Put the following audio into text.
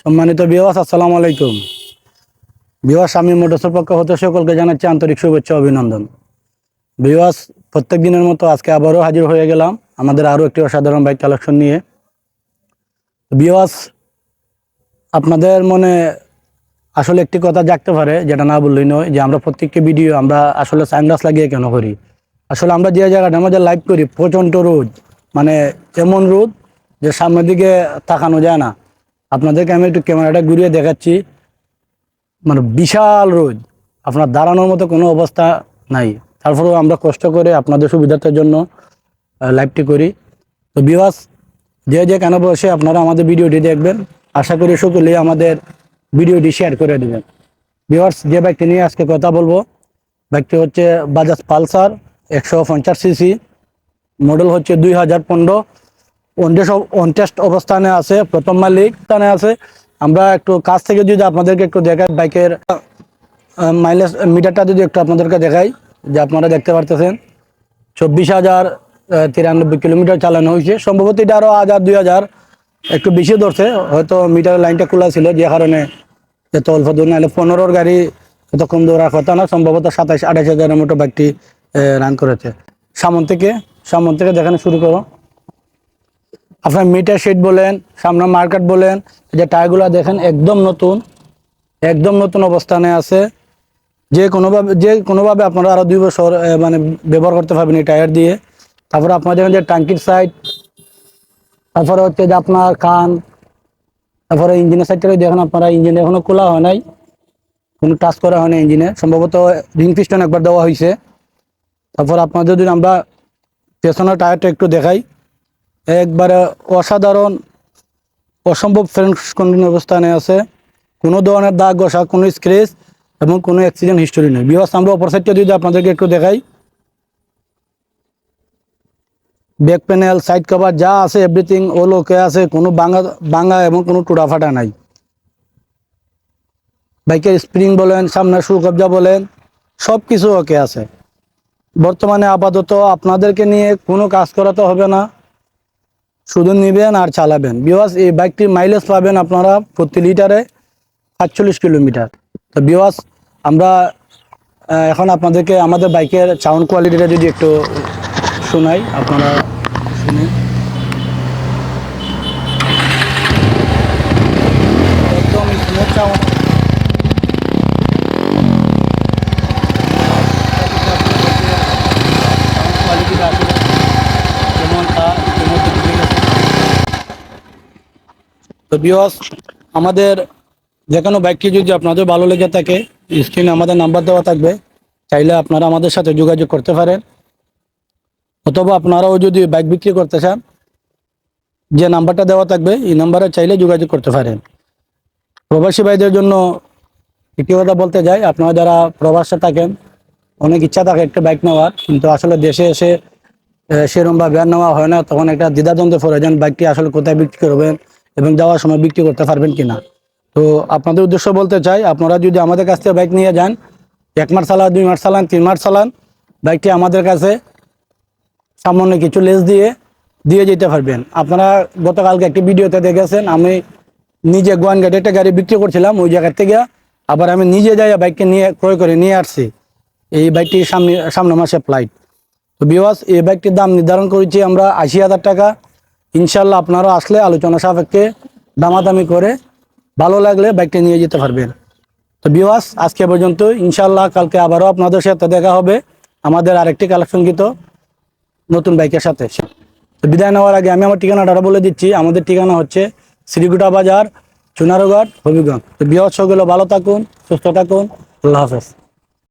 সম্মানিত বিওয়াস আসসালামু আলাইকুম। বিওয়াস আমি মোটরসের পক্ষ হতে সকলকে জানাচ্ছি আন্তরিক শুভেচ্ছা অভিনন্দন। বিওয়াস প্রত্যেক দিনের মতো আজকে আবারও হাজির হয়ে গেলাম আমাদের আরও একটি অসাধারণ বাইক কালেকশন নিয়ে। বিওয়াস আপনাদের মনে আসলে একটি কথা জাগতে পারে, যেটা না বললেই নয়, যে আমরা প্রত্যেকটি ভিডিও আমরা আসলে সানগ্লাস লাগিয়ে কেন করি? আসলে আমরা যে জায়গাটার মধ্যে লাইভ করি, প্রচণ্ড রোদ মানে এমন রোদ যে সামনের দিকে তাকানো যায় না। আপনাদেরকে আমি একটু ক্যামেরাটা ঘুরিয়ে দেখাচ্ছি। মানে বিশাল রোদ। আপনার দাঁড়ানোর মতো কোনো অবস্থা নাই। তারপরেও আমরা কষ্ট করে আপনাদের সুবিধার্থের জন্য লাইভটি করি। তো বিবাস যে যে কেন বসে আপনারা আমাদের ভিডিওটি দেখবেন। আশা করি সকলেই আমাদের ভিডিওটি শেয়ার করে দেবেন। বিভার্স যে বাইকটি নিয়ে আজকে কথা বলব বাইকটি হচ্ছে বাজাজ পালসার, একশো পঞ্চাশ সিসি মডেল হচ্ছে দুই হাজার পনেরো। অনটেস্ট অবস্থানে আছে, প্রথম মালিক স্থানে আছে। আমরা একটু কাছ থেকে যদি আপনাদেরকে একটু দেখাই বাইকের মাইলেজ মিটারটা যদি একটু আপনাদেরকে দেখাই, যে আপনারা দেখতে পারতেছেন। চব্বিশ হাজার তিরানব্বই কিলোমিটার চালানো হয়েছে। সম্ভবত এটা আরও হাজার, দুই হাজার। একটু বেশি ধরছে, হয়তো মিটার লাইনটা খোলা ছিল, যে কারণে এত অল্প দূর নাহলে পনেরোর গাড়ি এত কম দৌড়ার কথা না, সম্ভবত সাতাশ আঠাশ হাজারের মতো বাইকটি রান করেছে। সামন থেকে সামন থেকে দেখানো শুরু করো। আপনার মিটার শিট বলেন, সামনে মার্কেট বলেন যে টায়ারগুলো দেখেন একদম নতুন একদম নতুন অবস্থানে আছে। যে কোনোভাবে যে কোনোভাবে আপনারা আরও দুই বছর মানে ব্যবহার করতে পারবেন এই টায়ার দিয়ে। তারপরে আপনার দেখেন যে টাঙ্কির সাইড তারপরে হচ্ছে যে আপনার কান, তারপরে ইঞ্জিনের সাইডটা দেখেন আপনারা ইঞ্জিন এখনও খোলা হয় নাই। কোনো টাচ করা হয় না ইঞ্জিনে সম্ভবত রিং পিস্টন একবার দেওয়া হয়েছে তারপর আপনাদের যদি আমরা পেছনের টায়ারটা একটু দেখাই। একবারে অসাধারণ, অসম্ভব ফ্রেন্স কন্ডিশন অবস্থানে আছে। কোনো ধরনের দাগ, ঘষা, কোনো স্ক্রেচ এবং কোনো অ্যাক্সিডেন্ট হিস্টোরি নেই। বিহাস আমরা অপর সাইডটা যদি আপনাদেরকে একটু দেখাই। ব্যাক প্যানেল সাইড কভার যা আছে এভরিথিং ওল ওকে আছে। কোনো বাঙা বাঙা এবং কোনো টুটা ফাটা নাই। বাইকের স্প্রিং বলেন সামনের শু কবজা বলেন সব কিছু ওকে আছে। বর্তমানে আপাতত আপনাদেরকে নিয়ে কোনো কাজ করাতে হবে না। শুধু নেবেন আর চালাবেন। বিওয়াস এই বাইকটির মাইলেজ পাবেন আপনারা প্রতি লিটারে সাতচল্লিশ কিলোমিটার। তো বিওয়াস আমরা এখন আপনাদেরকে আমাদের বাইকের সাউন্ড কোয়ালিটিটা যদি একটু শোনাই, আপনারা শুনুন একদম স্মুথ সাউন্ড কোয়ালিটিটা আসলে যেমন তা ইতিমধ্যে বুঝে গেছে তো বিওস আমাদের যে কোনো বাইকটি যদি আপনাদের ভালো লেগে থাকে স্ক্রিনে আমাদের নাম্বার দেওয়া থাকবে, চাইলে আপনারা আমাদের সাথে যোগাযোগ করতে পারেন। অথবা আপনারাও যদি বাইক বিক্রি করতে চান, যে নাম্বারটা দেওয়া থাকবে, এই নাম্বারে চাইলে যোগাযোগ করতে পারেন। প্রবাসী ভাইদের জন্য একটি কথা বলতে যাই, আপনারা যারা প্রবাসে থাকেন, অনেক ইচ্ছা থাকে একটা বাইক নেওয়ার, কিন্তু আসলে দেশে এসে সেরকম ভাবে আর নেওয়া হয় না। তখন একটা দ্বিধাদ্বন্দ্বে পড়ে যান বাইকটি আসলে কোথায় বিক্রি করবেন এবং যাওয়ার সময় বিক্রি করতে পারবেন কিনা। তো আপনাদের উদ্দেশ্য বলতে চাই, আপনারা যদি আমাদের কাছ থেকে বাইক নিয়ে যান, এক মাস চালান, দুই মাস চালান, তিন মাস চালান, বাইকটি আমাদের কাছে সামান্য কিছু লেস দিয়ে দিয়ে যেতে পারবেন। আপনারা গতকালকে একটি ভিডিওতে দেখেছেন, আমি নিজে গোয়ান গাড়ি একটা গাড়ি বিক্রি করছিলাম, ওই জায়গার থেকে আবার আমি নিজে যাই বাইককে নিয়ে, ক্রয় করে নিয়ে আসছি। এই বাইকটি সামনে সামনে মাসে ফ্লাইট তো বিওয়াস এই বাইকটির দাম নির্ধারণ করেছি আমরা আশি হাজার টাকা। ইনশাল্লাহ আপনারা আসলে আলোচনা সাপেক্ষে দামাদামি করে ভালো লাগলে বাইকটি নিয়ে যেতে পারবেন। তো বিওয়াস আজকে পর্যন্ত ইনশাল্লাহ কালকে আবারও আপনাদের সাথে দেখা হবে আমাদের আরেকটি কালেকশনকৃত নতুন বাইকের সাথে। তো বিদায় নেওয়ার আগে আমি আমার ঠিকানাটা বলে দিচ্ছি। আমাদের ঠিকানা হচ্ছে শ্রীগুটা বাজার, চুনারঘাট, হবিগঞ্জ। তো বিহৎ সকলে ভালো থাকুন, সুস্থ থাকুন। আল্লাহ হাফেজ।